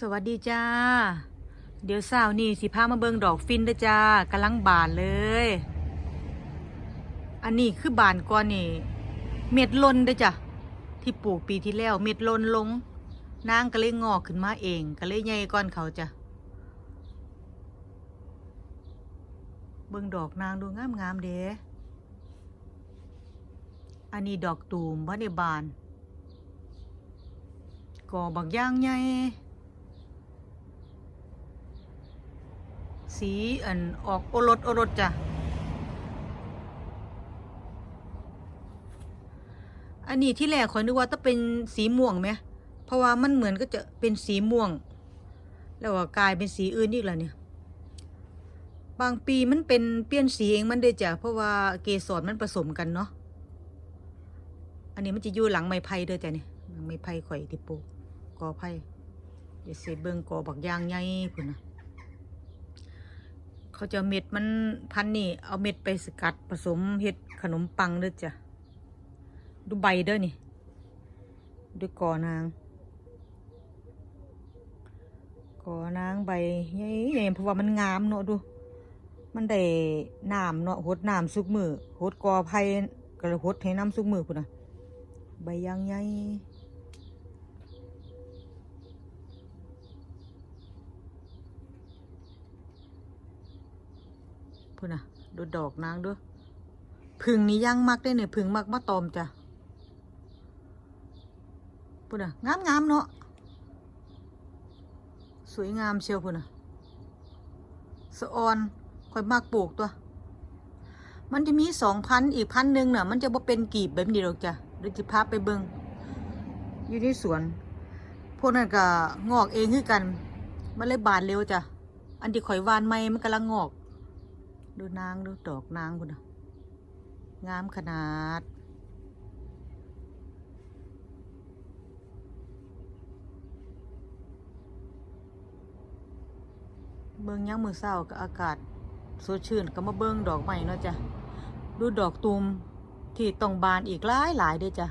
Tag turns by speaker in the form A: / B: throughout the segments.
A: สวัสดีจ้า เดี๋ยวเช้านี่สิพามาเบิงดอกฟินเด้จ้ากำลังบานเลย อันนี้คือบานก่อนนี่ เม็ดล้นเด้จ้ะที่ปลูกปีที่แล้ว เม็ดล้นลง นางก็เลยงอกขึ้นมาเองก็เลยใหญ่ก้อนเขาจ้ะเบิงดอกนางดูงามงามๆเด้อันนี้ดอกตูมบ่ได้บานก่อบักย่างใหญ่ สีอันออกโอรสโอรสจ้ะ อันนี้ที่แรกขอยนึกว่าต้องเป็นสีม่วงไหม เพราะว่ามันเหมือนก็จะเป็นสีม่วง แล้วก็กลายเป็นสีอื่นอีกแล้วเนี่ย บางปีมันเป็นเปลี่ยนสีเองมันได้จ้ะ เพราะว่าเกสรมันผสมกันเนาะ อันนี้มันจะอยู่หลังไม้ไผ่เด้อจ้ะเนี่ยไม้ไผ่ข่อยที่ปลูกกอไผ่เดี๋ยวเสเบิ่งกอบักยางใหญ่พุ่นนะ เขาจะเม็ดมันพันนี่ เอาเม็ดไปสกัดผสมเฮ็ดขนมปังเด้อจ้ะ ดูใบเด้อนี่ ดูกอนางกอนางใบใหญ่ๆเพราะว่ามันงามเนาะดู มันได้น้ำเนาะหดน้ำสุกมือหดกอไผ่ก็เลยหดให้น้ำสุกมือพุ่นนะใบยางใหญ่ พุ่นะดูดอกนางด้วยพึ่งนี่ย่างมักได้เนี่ยพึ่งมักมาตอมจ้ะพุ่นะงามงามๆเนาะสวยงามเชียวพุ่นะสะออนค่อยมากปลูกตัว มันจะมีสองพันอีกพันหนึ่งเน่ะ มันจะบ่เป็นกีบแบบนี้หรอกจ้ะเดี๋ยวจะพาไปเบิงอยู่ที่สวน พวกนั้นก็งอกเองคือกัน มันเลยบานเร็วจ้ะ อันที่ข่อยวานไม่มันกำลังงอก ดูนางดูดอกนางคุณนงามขนาด เบิ่งยังมือเศร้ากับอากาศสดชื่นก็มาเบิ่งดอกใหม่เนาะจ้ะ ดูดอกตูมที่ต้องบานอีกหลายหลายเด้อจ้ะ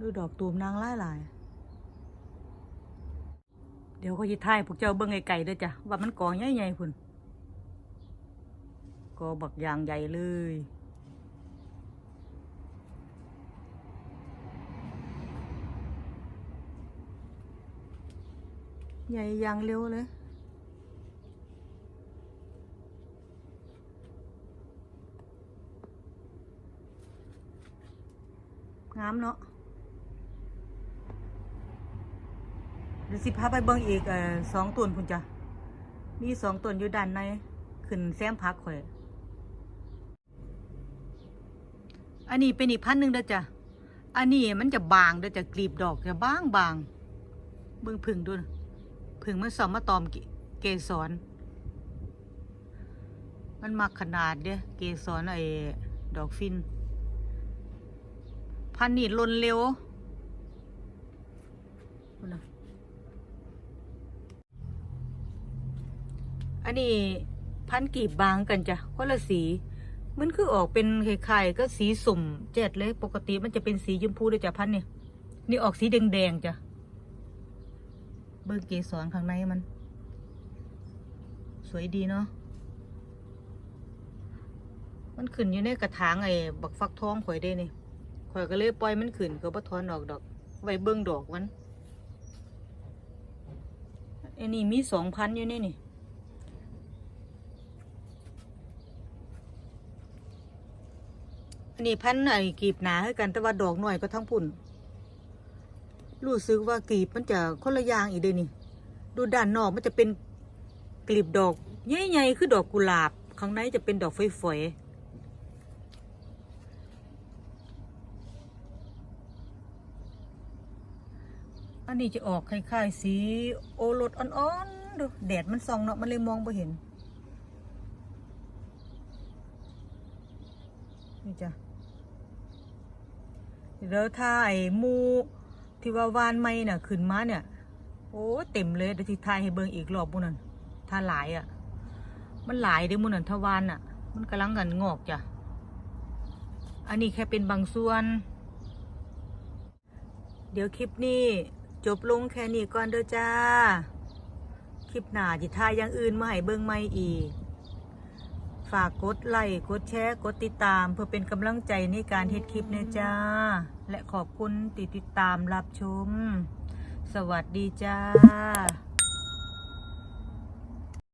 A: ดูดอกตูมนางหลายหลาย เดี๋ยวเขาจะถ่ายพวกเจ้าเบิ่งไกลๆเด้อจ้ะว่ามันกอใหญ่ๆพุ่นกอบักอย่างใหญ่เลยใหญ่ยางเร็วเลยงามเนาะ เดี๋ยวสิพาไปเบิ่งอีกเอ่อสองต้นคุณจ้ะมีสองต้นอยู่ด้านในขึ้นแซมพักข่อย อันนี้เป็นอีกพันหนึ่งเด้อจ้ะ อันนี้มันจะบางเด้อจ้ะกลีบดอกจะบางบางเบิ่งพึ่งดูนะพึ่งมันสอมมาตอมเกสร มันมักขนาดเด้อเกสรไอ้ดอกฟิน พันนี่ลนเร็วพูดนะอั นนี้พันกีบบางกันจ้ะคนละสี มันคือออกเป็นคล้ายๆก็สีสุ่มเจ็ดเลย ปกติมันจะเป็นสีชมพูเลยจ้ะพันธุ์นี่นี่ออกสีแดงๆจ้ะเบิ่งเกสรข้างในมัน สวยดีเนาะมันขึ้นอยู่ในกระถางไอ้บักฟักทองข่อยได้นี่ข่อยก็เลยปล่อยมันขึ้นก็บ่ถอนออกดอก ไว้เบิ่งดอกมันอันนี้มีสองพันอยู่นี่นี่ อันนี้พันไอ้กีบหนาให้กันแต่ว่าดอกหน่อยก็ทั้งพุ่น รู้สึกว่ากลีบมันจะคนละอย่างอีกเด้นี่ ดูด้านนอกมันจะเป็นกลีบดอกใหญ่ๆคือดอกกุหลาบ ข้างในจะเป็นดอกฝอยๆอันนี้จะออกคล้ายๆ สีโอรสอ่อนๆดูแดดมันส่องเนาะมันเลยมองไม่เห็น นี่จ้ะ เดี๋ยวถ้าไอ้มูที่ว่าวานไม่น่ะขึ้นมาเนี่ย โอ้เต็มเลยเดี๋ยวที่ทายให้เบิ่งอีกรอบบุนั่นถ้าหลายอะ มันหลายเด้มูนั่นถาวานอะ มันกำลังกันงอกจ้ะอันนี้แค่เป็นบางส่วน เดี๋ยวคลิปนี้จบลงแค่นี้ก่อนเด้อจ้า คลิปหน้าจิทายอย่างอื่นมาให้เบิ่งใหม่อีก ฝากกดไลค์กดแชร์กดติดตาม เพื่อเป็นกำลังใจในการเฮ็ดคลิปนะจ้า และขอบคุณติดติดตามรับชม สวัสดีจ้า